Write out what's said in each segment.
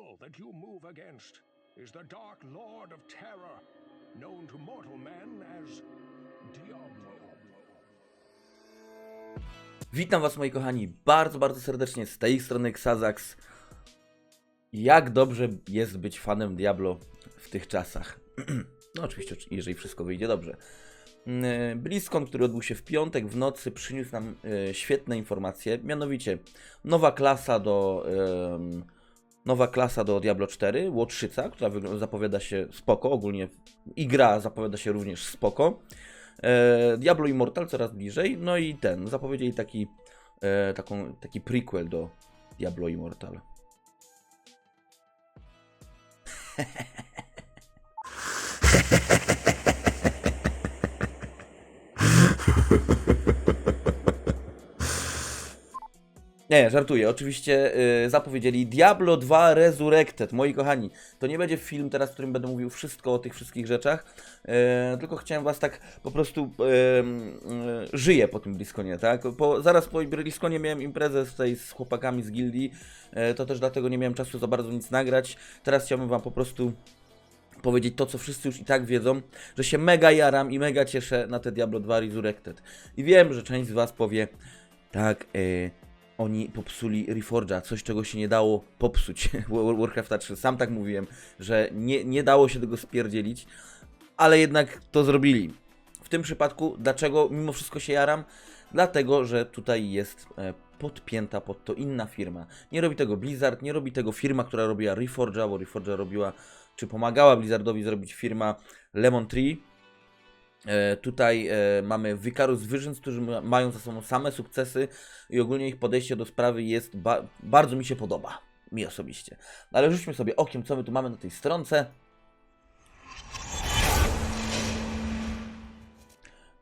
evil that you move against is the Dark Lord of Terror, known to mortal as Diablo. Witam was moi kochani bardzo, bardzo serdecznie z tej strony Xazax. Jak dobrze jest być fanem Diablo w tych czasach. No oczywiście, jeżeli wszystko wyjdzie dobrze. Mm, BlizzCon, który odbył się w piątek w nocy, przyniósł nam e, świetne informacje, mianowicie nowa klasa do em, nowa klasa do Diablo 4, Łotrzyca, która zapowiada się spoko, ogólnie i gra zapowiada się również spoko. E, Diablo Immortal coraz bliżej, no i ten, zapowiedzieli taki, e, taką, taki prequel do Diablo Immortal. Nie, żartuję. Oczywiście y, zapowiedzieli Diablo 2 Resurrected. Moi kochani, to nie będzie film teraz, w którym będę mówił wszystko o tych wszystkich rzeczach, y, tylko chciałem was tak po prostu y, y, żyję po tym BlizzConie, tak? Po, zaraz po BlizzConie miałem imprezę tutaj z chłopakami z gildii, y, to też dlatego nie miałem czasu za bardzo nic nagrać. Teraz chciałbym wam po prostu powiedzieć to, co wszyscy już i tak wiedzą, że się mega jaram i mega cieszę na te Diablo 2 Resurrected. I wiem, że część z was powie, tak, e, oni popsuli Reforge'a, coś czego się nie dało popsuć War- Warcrafta 3. Sam tak mówiłem, że nie, nie dało się tego spierdzielić, ale jednak to zrobili. W tym przypadku, dlaczego mimo wszystko się jaram? Dlatego, że tutaj jest e, podpięta pod to inna firma. Nie robi tego Blizzard, nie robi tego firma, która robiła Reforge'a, bo Reforge'a robiła, czy pomagała Blizzardowi zrobić firma Lemon Tree. E, tutaj e, mamy Vicarus Visions, którzy ma, mają za sobą same sukcesy i ogólnie ich podejście do sprawy jest ba bardzo mi się podoba. Mi osobiście. No ale rzućmy sobie okiem, co my tu mamy na tej stronce.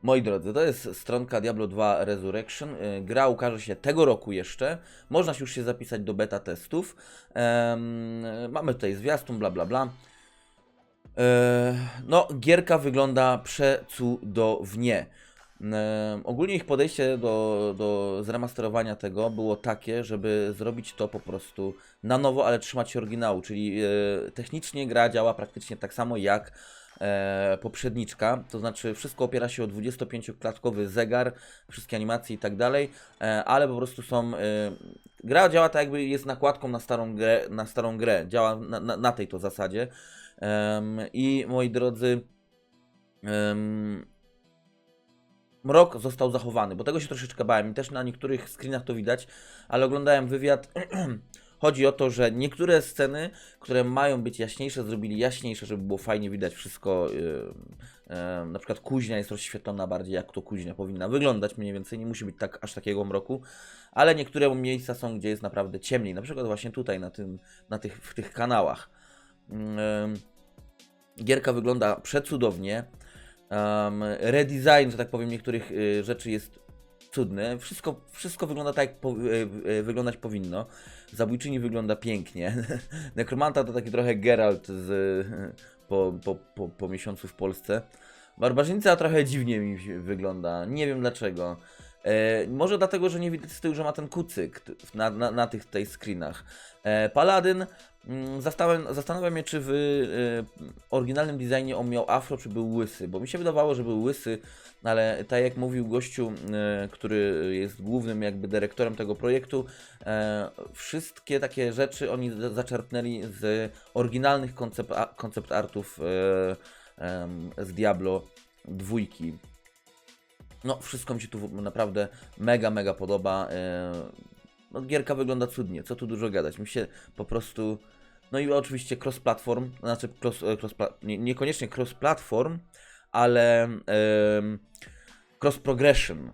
Moi drodzy, to jest stronka Diablo 2 Resurrection. Y, Gra ukaże się tego roku jeszcze. Można już się zapisać do beta testów. Em, mamy tutaj zwiastun, bla bla bla. E, No, gierka wygląda przecudownie. E, Ogólnie ich podejście do, do zremasterowania tego było takie, żeby zrobić to po prostu na nowo, ale trzymać się oryginału, czyli e, technicznie gra działa praktycznie tak samo jak poprzedniczka, to znaczy wszystko opiera się o 25-klatkowy zegar, wszystkie animacje i tak dalej, ale po prostu są... Gra działa tak jakby jest nakładką na starą grę, na starą grę. działa na, na, na tej to zasadzie. Em, I moi drodzy, em, mrok został zachowany, bo tego się troszeczkę bałem i też na niektórych screenach to widać, ale oglądałem wywiad. Chodzi o to, że niektóre sceny, które mają być jaśniejsze, zrobili jaśniejsze, żeby było fajnie widać wszystko. Yy, yy, na przykład kuźnia jest rozświetlona bardziej, jak to kuźnia powinna wyglądać mniej więcej. Nie musi być tak aż takiego mroku, ale niektóre miejsca są, gdzie jest naprawdę ciemniej. Na przykład właśnie tutaj, na, tym, na tych, w tych kanałach. Ym, Gierka wygląda przecudownie. Um, redesign, że tak powiem, niektórych y, rzeczy jest cudny. Wszystko, wszystko wygląda tak, jak po, y, y, wyglądać powinno. Zabójczyni wygląda pięknie. Nekromanta to taki trochę Geralt z, y, po, po, po, po miesiącu w Polsce. Barbarzyńca trochę dziwnie mi wygląda. Nie wiem dlaczego. E, może dlatego, że nie widać z tyłu, że ma ten kucyk na, na, na tych tej screenach. E, Paladyn. mm, Zastanawiam, zastanawiam się, czy w e, oryginalnym designie on miał afro, czy był łysy, bo mi się wydawało, że był łysy, ale tak jak mówił gościu, e, który jest głównym jakby dyrektorem tego projektu, e, wszystkie takie rzeczy oni za- zaczerpnęli z oryginalnych koncept, artów z Diablo dwójki. No, wszystko mi się tu naprawdę mega, mega podoba. e, No, gierka wygląda cudnie, co tu dużo gadać. Mi się po prostu. No i oczywiście cross-platform, znaczy cross, e, cross nie, niekoniecznie cross-platform, ale cross-progression,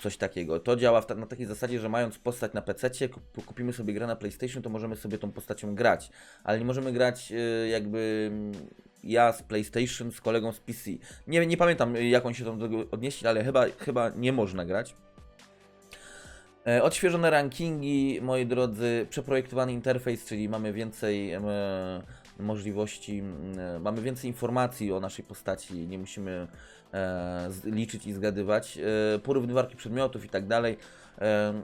coś takiego. To działa ta, na takiej zasadzie, że mając postać na PC, kupimy sobie grę na PlayStation, to możemy sobie tą postacią grać, ale nie możemy grać e, jakby mm, ja z PlayStation z kolegą z PC. Nie, nie pamiętam, y, jak on się tam do tego odnieśli, ale chyba, chyba nie można grać. E, Odświeżone rankingi, moi drodzy, przeprojektowany interfejs, czyli mamy więcej możliwości, e, mamy więcej informacji o naszej postaci, nie musimy e, liczyć i zgadywać, e, porównywarki przedmiotów i tak dalej.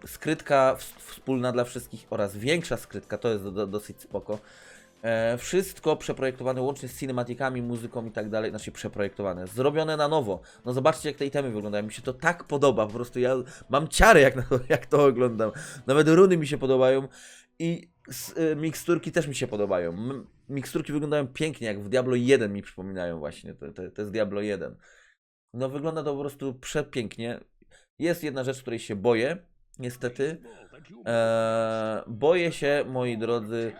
Skrytka wspólna dla wszystkich oraz większa skrytka, to jest do, do, dosyć spoko. Wszystko przeprojektowane łącznie z cinematikami, muzyką i tak dalej, znaczy przeprojektowane, zrobione na nowo. No zobaczcie jak te itemy wyglądają, mi się to tak podoba, po prostu ja mam ciary jak, jak to oglądam. Nawet runy mi się podobają i miksturki też mi się podobają. Miksturki wyglądają pięknie, jak w Diablo 1 mi przypominają właśnie, to, to, to jest Diablo 1. No wygląda to po prostu przepięknie. Jest jedna rzecz, której się boję, niestety. Eee, boję się, moi drodzy,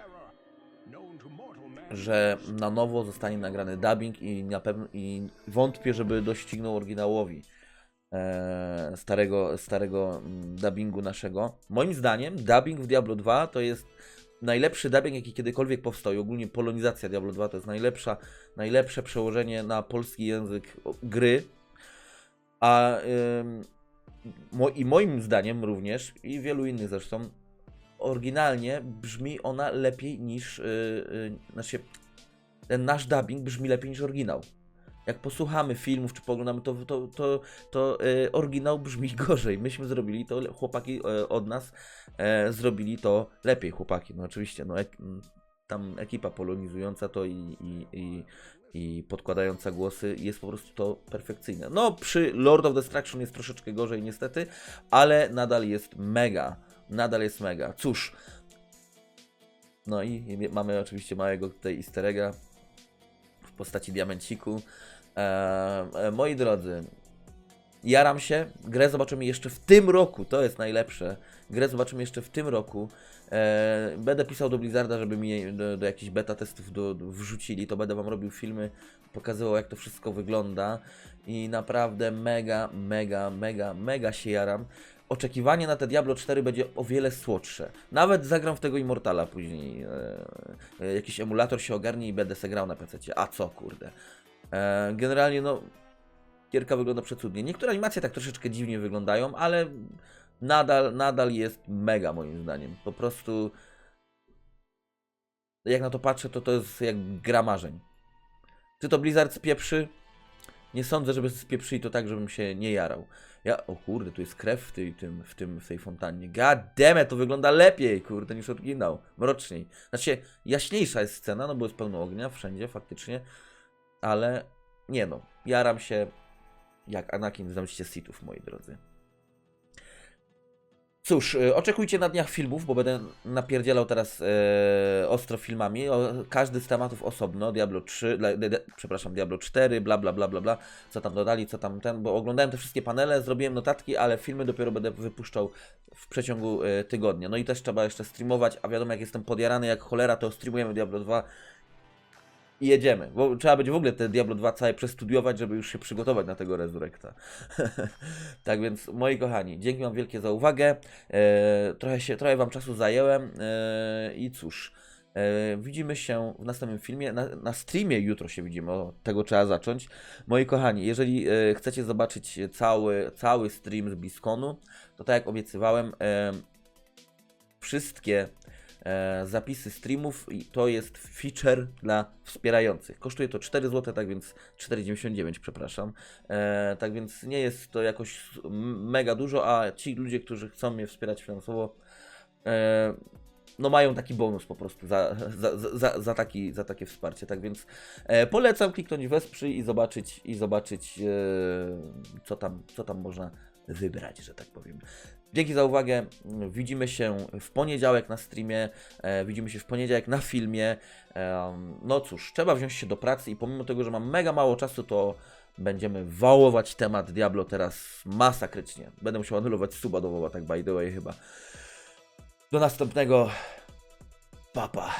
że na nowo zostanie nagrany dubbing i na pewno i wątpię, żeby doścignął oryginałowi starego, starego mm, dubbingu naszego. Moim zdaniem dubbing w Diablo 2 to jest najlepszy dubbing, jaki kiedykolwiek powstał. I ogólnie polonizacja Diablo 2 to jest najlepsza, najlepsze przełożenie na polski język gry. A i moim zdaniem również, i wielu innych zresztą, oryginalnie brzmi ona lepiej niż. Yy, yy, znaczy, ten nasz dubbing brzmi lepiej niż oryginał. Jak posłuchamy filmów czy poglądamy, to, to, to, to yy, oryginał brzmi gorzej. Myśmy zrobili to, chłopaki yy, od nas e, zrobili to lepiej, chłopaki. No oczywiście, no, ek, tam ekipa polonizująca to i, i, i, i podkładająca głosy jest po prostu to perfekcyjne. No, przy Lord of Destruction jest troszeczkę gorzej niestety, ale nadal jest mega. Nadal jest mega. Cóż. No i i mamy oczywiście małego tutaj easter egga w postaci diamenciku. E, e, moi drodzy, jaram się. Grę zobaczymy jeszcze w tym roku, to jest najlepsze. Grę zobaczymy jeszcze w tym roku. E, będę pisał do Blizzarda, żeby mi do, do jakichś beta testów do, do wrzucili. To będę wam robił filmy, pokazywał jak to wszystko wygląda. I naprawdę mega, mega, mega, mega się jaram. Oczekiwanie na te Diablo 4 będzie o wiele słodsze. Nawet zagram w tego Immortala później. E, e, jakiś emulator się ogarnie i będę se grał na PC. A co kurde. E, generalnie no. Gierka wygląda przecudnie. Niektóre animacje tak troszeczkę dziwnie wyglądają, ale nadal, nadal jest mega moim zdaniem. Po prostu jak na to patrzę, to to jest jak gra marzeń. Czy to Blizzard spieprzy? Nie sądzę, żeby spieprzyli to tak, żebym się nie jarał. Ja, o kurde, tu jest krew w, tej, tym, w, tym, w tej fontannie. It, to wygląda lepiej, kurde, niż oryginał. Mroczniej. Znaczy, jaśniejsza jest scena, no bo jest pełno ognia wszędzie, faktycznie. Ale nie no, jaram się jak Anakin z Zamście Sithów, moi drodzy. Cóż, y, oczekujcie na dniach filmów, bo będę napierdzielał teraz e, ostro filmami. O, każdy z tematów osobno. Diablo 3, dla- de, de, przepraszam, Diablo 4, bla bla bla bla bla. Co tam dodali, co tam ten, bo oglądałem te wszystkie panele, zrobiłem notatki, ale filmy dopiero będę wypuszczał w przeciągu e, tygodnia. No i też trzeba jeszcze streamować, a wiadomo jak jestem podjarany jak cholera, to streamujemy Diablo 2 i jedziemy. Bo trzeba będzie w ogóle te Diablo 2 całe przestudiować, żeby już się przygotować na tego Resurrecta. tak więc, moi kochani, dzięki Wam wielkie za uwagę. E, trochę, się, trochę Wam czasu zajęłem e, i cóż. E, widzimy się w następnym filmie. Na, na streamie jutro się widzimy, od tego trzeba zacząć. Moi kochani, jeżeli e, chcecie zobaczyć cały, cały stream z BlizzConu, to tak jak obiecywałem, e, wszystkie e, zapisy streamów i to jest feature dla wspierających. Kosztuje to 4 zł, tak więc 4,99 przepraszam. E, tak więc nie jest to jakoś mega dużo, a ci ludzie, którzy chcą mnie wspierać finansowo, e, no mają taki bonus po prostu za, za, za, za, taki, za takie wsparcie. Tak więc e, polecam kliknąć wesprzyj i zobaczyć, i zobaczyć e, co, tam, co tam można wybrać, że tak powiem. Dzięki za uwagę. Widzimy się w poniedziałek na streamie. E, widzimy się w poniedziałek na filmie. Em, no cóż, trzeba wziąć się do pracy i pomimo tego, że mam mega mało czasu, to będziemy wałować temat Diablo teraz masakrycznie. Będę musiał anulować suba do WoWa, tak by the way chyba. Do następnego. Papa.